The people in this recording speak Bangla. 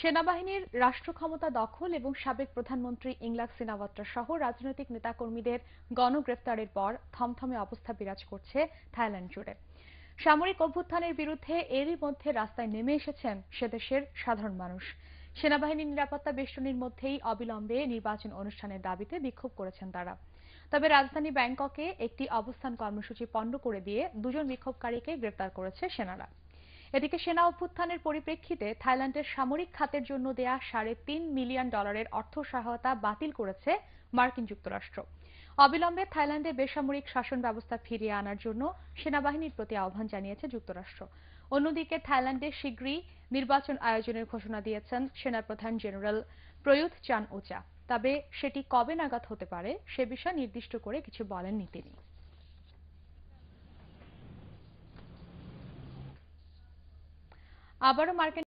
সেনাবাহিনীর রাষ্ট্র ক্ষমতা দখল এবং সাবেক প্রধানমন্ত্রী ইংলাক সিনাওয়াত্রা সহ রাজনৈতিক নেতাকর্মীদের গণগ্রেফতারের পর থমথমে অবস্থা বিরাজ করছে থাইল্যান্ড জুড়ে। সামরিক অভ্যুত্থানের বিরুদ্ধে এরই মধ্যে রাস্তায় নেমে এসেছেন সেদেশের সাধারণ মানুষ। সেনাবাহিনীর নিরাপত্তা বেষ্টনীর মধ্যেই অবিলম্বে নির্বাচন অনুষ্ঠানের দাবিতে বিক্ষোভ করেছেন তারা। তবে রাজধানী ব্যাংককে একটি অবস্থান কর্মসূচি পণ্ড করে দিয়ে দুজন বিক্ষোভকারীকে গ্রেপ্তার করেছে সেনারা। এদিকে সেনা অভ্যুত্থানের পরিপ্রেক্ষিতে থাইল্যান্ডের সামরিক খাতের জন্য দেয়া সাড়ে তিন মিলিয়ন ডলারের অর্থ সহায়তা বাতিল করেছে মার্কিন যুক্তরাষ্ট্র। অবিলম্বে থাইল্যান্ডে বেসামরিক শাসন ব্যবস্থা ফিরিয়ে আনার জন্য সেনাবাহিনীর প্রতি আহ্বান জানিয়েছে যুক্তরাষ্ট্র। অন্যদিকে থাইল্যান্ডে শীঘ্রই নির্বাচন আয়োজনের ঘোষণা দিয়েছেন সেনাপ্রধান জেনারেল প্রয়ুথ চান ওচা। তবে সেটি কবে নাগাদ হতে পারে সে বিষয়ে নির্দিষ্ট করে কিছু বলেননি তিনি। আবারও মার্কিন